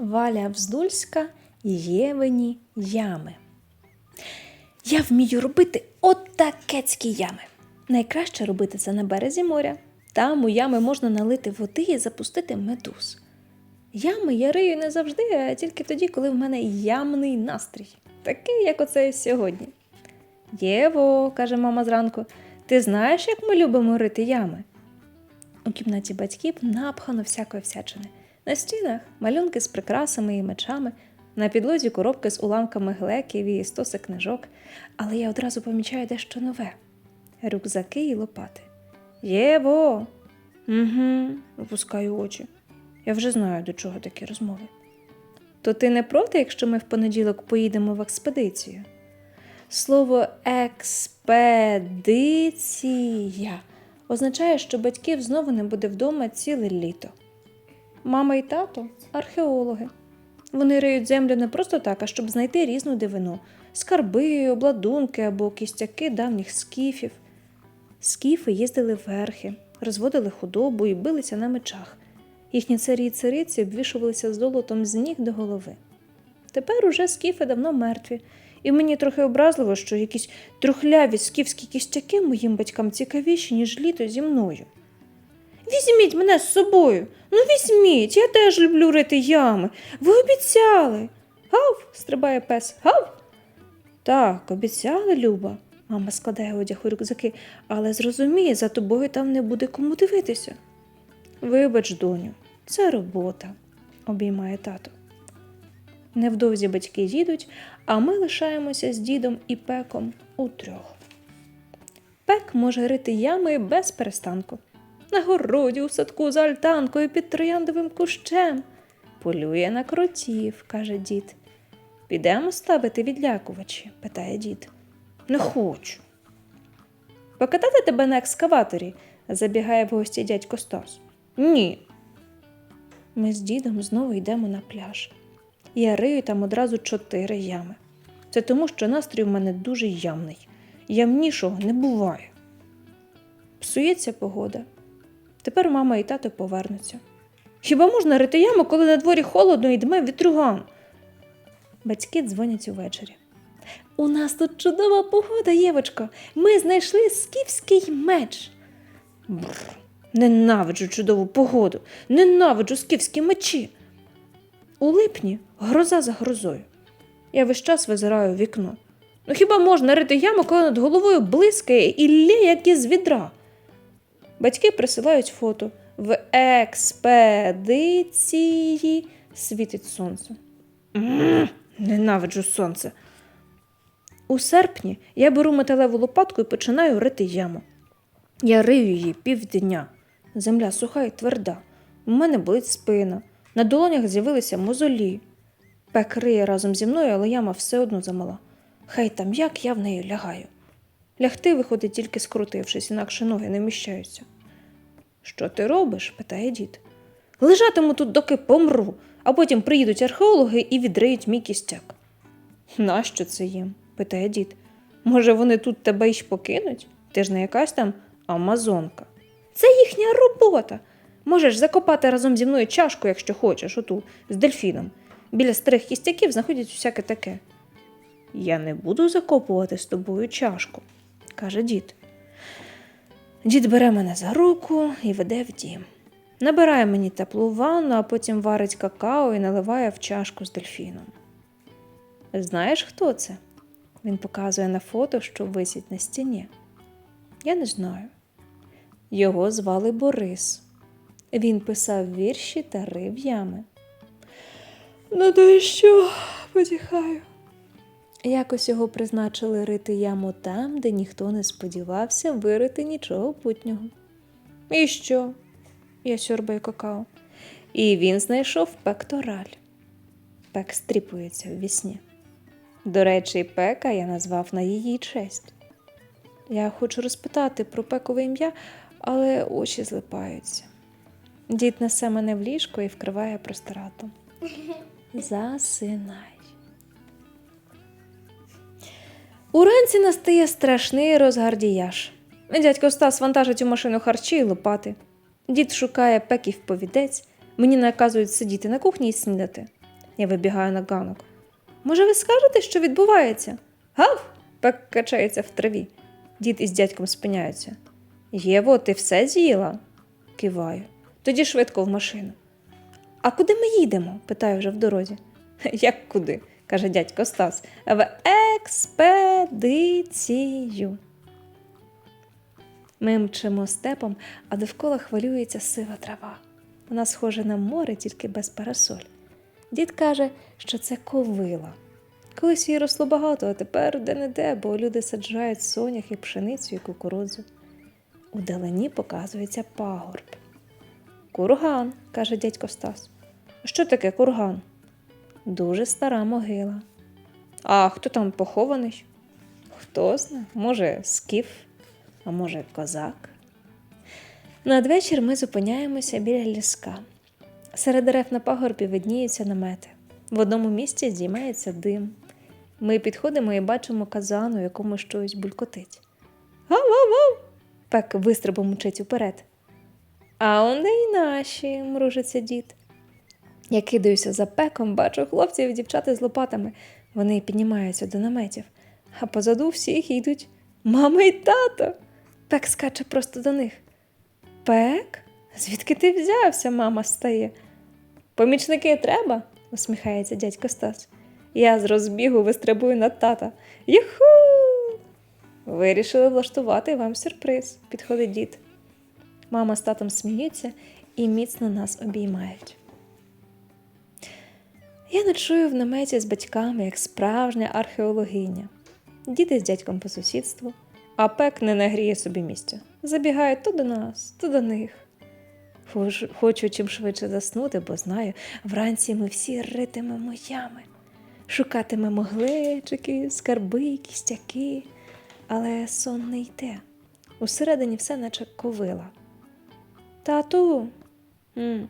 Валя Вздульська Євені ями. Я вмію робити отакецькі ями. Найкраще робити це на березі моря. Там у ями можна налити води і запустити медуз. Ями я рию не завжди, а тільки тоді, коли в мене ямний настрій, такий, як оцей сьогодні. Єво, каже мама зранку, ти знаєш, як ми любимо рити ями? У кімнаті батьків напхано всякої всячини. На стінах малюнки з прикрасами і мечами, на підлозі коробки з уламками глеків і стоси книжок, але я одразу помічаю дещо нове рюкзаки і лопати. Єво. Угу, опускаю очі. Я вже знаю, до чого такі розмови. То ти не проти, якщо ми в понеділок поїдемо в експедицію? Слово експедиція означає, що батьків знову не буде вдома ціле літо. Мама і тато археологи. Вони риють землю не просто так, а щоб знайти різну дивину: скарби, обладунки або кістяки давніх скіфів. Скіфи їздили верхи, розводили худобу і билися на мечах. Їхні царі і цариці обвішувалися золотом з ніг до голови. Тепер уже скіфи давно мертві, і мені трохи образливо, що якісь трухляві скіфські кістяки моїм батькам цікавіші, ніж літо зі мною. Візьміть мене з собою. Ну візьміть, я теж люблю рити ями. Ви обіцяли. Гав, стрибає пес. Гав. Так, обіцяли, Люба. Мама складає одяг у рюкзаки, але зрозуміє, за тобою там не буде кому дивитися. Вибач, доню, це робота, обіймає тато. Невдовзі батьки їдуть, а ми лишаємося з дідом і пеком утрьох. Пек може рити ями без перестанку. На городі, у садку за альтанкою під трояндовим кущем. Полює на кротів, каже дід. Підемо ставити відлякувачі? питає дід. Не хочу. Покатати тебе на екскаваторі, забігає в гості дядько Стас. Ні. Ми з дідом знову йдемо на пляж. Я рию там одразу чотири ями. Це тому, що настрій у мене дуже ямний. Ямнішого не буває. Псується погода. Тепер мама і тато повернуться. Хіба можна рити яму, коли на дворі холодно і дме вітруган? Батьки дзвонять увечері. У нас тут чудова погода, Євочко. Ми знайшли скіфський меч. Бррр, ненавиджу чудову погоду, ненавиджу скіфські мечі. У липні гроза за грозою. Я весь час визираю вікно. Ну хіба можна рити яму, коли над головою блискає і лє, як із відра? Батьки присилають фото. В експедиції світить сонце. Ненавиджу сонце. У серпні я беру металеву лопатку і починаю рити яму. Я рию її півдня. Земля суха і тверда. У мене болить спина. На долонях з'явилися мозолі. Пек риє разом зі мною, але яма все одно замала. Хай там як я в неї лягаю. Лягти виходить тільки скрутившись, інакше ноги не вміщаються. Що ти робиш? питає дід. Лежатиму тут, доки помру, а потім приїдуть археологи і відриють мій кістяк. Нащо це їм? питає дід. Може, вони тут тебе й покинуть? Ти ж не якась там амазонка. Це їхня робота. Можеш закопати разом зі мною чашку, якщо хочеш, оту, з дельфіном. Біля старих кістяків знаходять всяке таке. Я не буду закопувати з тобою чашку, каже дід. Дід бере мене за руку і веде в дім. Набирає мені теплу ванну, а потім варить какао і наливає в чашку з дельфіном. Знаєш, хто це? Він показує на фото, що висить на стіні. Я не знаю. Його звали Борис. Він писав вірші та рив ями. Ну, то й що? потіхаю. Якось його призначили рити яму там, де ніхто не сподівався вирити нічого путнього. І що? Я сьорбаю какао. І він знайшов пектораль. Пек стріпується в вісні. До речі, пека я назвав на її честь. Я хочу розпитати про пекове ім'я, але очі злипаються. Дід несе мене в ліжко і вкриває простиратом. Засинай. Уранці настає страшний розгардіяж. Дядько Стас вантажить у машину харчі й лопати. Дід шукає пеків повідець, мені наказують сидіти на кухні і снідати. Я вибігаю на ганок. Може, ви скажете, що відбувається? Гав! Пек качається в траві. Дід із дядьком спиняються. Єво, ти все з'їла? Киваю. Тоді швидко в машину. А куди ми їдемо? питаю вже в дорозі. Як куди? Каже дядько Стас. В експедицію. Ми мчимо степом, а довкола хвилюється сива трава. Вона схожа на море, тільки без парасоль. Дід каже, що це ковила. Колись її росло багато, а тепер де-не-де, бо люди саджають сонях і пшеницю і кукурудзу. Удалині показується пагорб. Курган, каже дядько Стас. Що таке курган? Дуже стара могила. А хто там похований? Хто зна, може, скіф, а може, козак. Надвечір ми зупиняємося біля ліска. Серед дерев на пагорбі видніються намети. В одному місці здіймається дим. Ми підходимо і бачимо казану, якому щось булькотить. Гав-гав-гав! Пек вистрибом мчить уперед. А он де й наші, мружиться дід. Я кидаюся за пеком, бачу хлопців і дівчата з лопатами. Вони піднімаються до наметів, а позаду всіх йдуть мама і тато. Пек скаче просто до них. Пек? Звідки ти взявся? мама стає. Помічники треба? усміхається дядько Стас. Я з розбігу вистрибую на тата. Юху! Вирішили влаштувати вам сюрприз, підходить дід. Мама з татом сміються і міцно нас обіймають. Я ночую в наметі з батьками, як справжня археологиня. Діти з дядьком по сусідству, а пек не нагріє собі місця. Забігає то до нас, то до них. Хочу чим швидше заснути, бо знаю, вранці ми всі ритимемо ями, шукатимемо глечики, скарби, кістяки, але сон не йде. Усередині все наче ковила. Тату. М.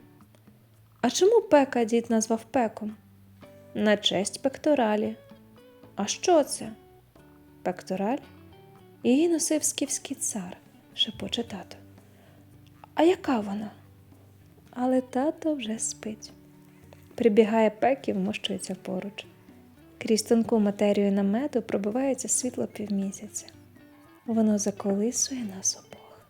А чому пека дід назвав пеком? На честь пекторалі. А що це? Пектораль? Її носив скіфський цар, шепоче тато. А яка вона? Але тато вже спить. Прибігає пек і вмощується поруч. Крізь тонку матерію намету пробивається світло півмісяця. Воно заколисує нас обох.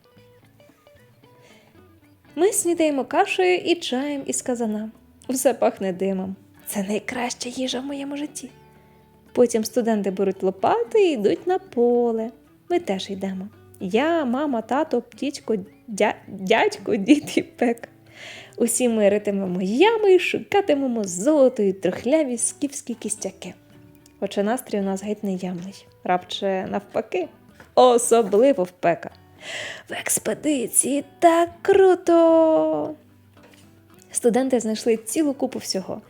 Ми снідаємо кашею і чаєм із казана. Все пахне димом. Це найкраща їжа в моєму житті. Потім студенти беруть лопати і йдуть на поле. Ми теж йдемо. Я, мама, тато, дідько, дя... дядько, дід і пек. Усі ми ритимемо ями і шукатимемо золото і трухляві скіфські кістяки. Хоча настрій у нас геть не ямний, рабче навпаки, особливо в пека. В експедиції так круто! Студенти знайшли цілу купу всього.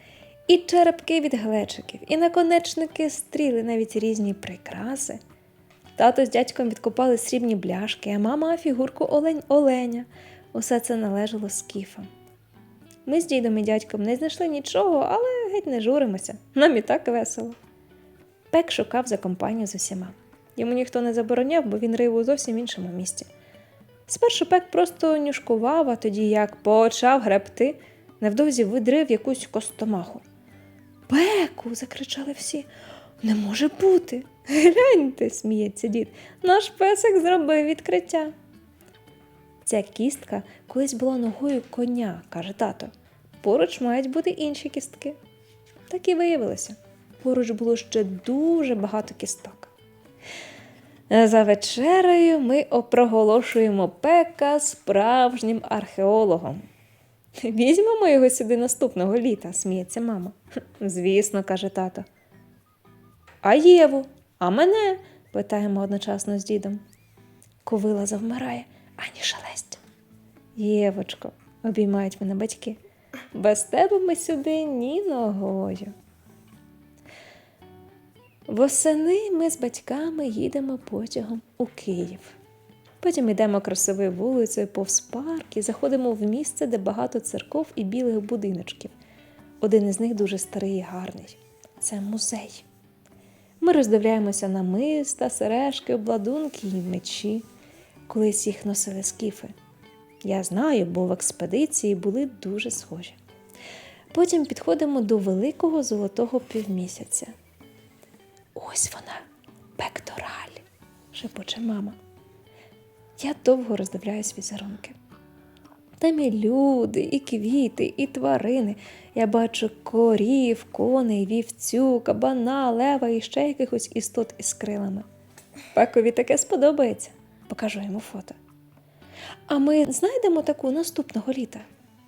І черепки від глечиків, і наконечники стріли, навіть різні прикраси. Тато з дядьком відкопали срібні бляшки, а мама фігурку олень оленя. Усе це належало скіфам. Ми з дідом і дядьком не знайшли нічого, але геть не журимося. Нам і так весело. Пек шукав за компанію з усіма. Йому ніхто не забороняв, бо він рив у зовсім іншому місці. Спершу пек просто нюшкував, а тоді як почав гребти, невдовзі видрив якусь костомаху. Пеку. закричали всі. Не може бути. Гляньте, сміється дід. Наш песик зробив відкриття. Ця кістка колись була ногою коня, каже тато. Поруч мають бути інші кістки. Так і виявилося. Поруч було ще дуже багато кісток. За вечерею ми опроголошуємо пека справжнім археологом. Візьмемо його сюди наступного літа, сміється мама. Звісно, каже тато. А Єву, а мене? питаємо одночасно з дідом. Ковила завмирає, ані шелесть. Євочко, обіймають мене батьки. Без тебе ми сюди ні ногою. Восени ми з батьками їдемо потягом у Київ. Потім йдемо красивою вулицею повз парк і заходимо в місце, де багато церков і білих будиночків. Один із них дуже старий і гарний. Це музей. Ми роздивляємося на миста, сережки, обладунки і мечі. Колись їх носили скіфи. Я знаю, бо в експедиції були дуже схожі. Потім підходимо до великого золотого півмісяця. Ось вона, пектораль, шепоче мама. Я довго роздивляюсь візерунки. Там і люди, і квіти, і тварини. Я бачу корів, коней, вівцю, кабана, лева і ще якихось істот із крилами. Пекові таке сподобається, покажу йому фото. А ми знайдемо таку наступного літа.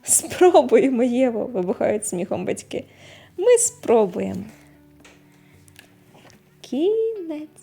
Спробуємо, Єво, вибухають сміхом батьки. Ми спробуємо. Кінець.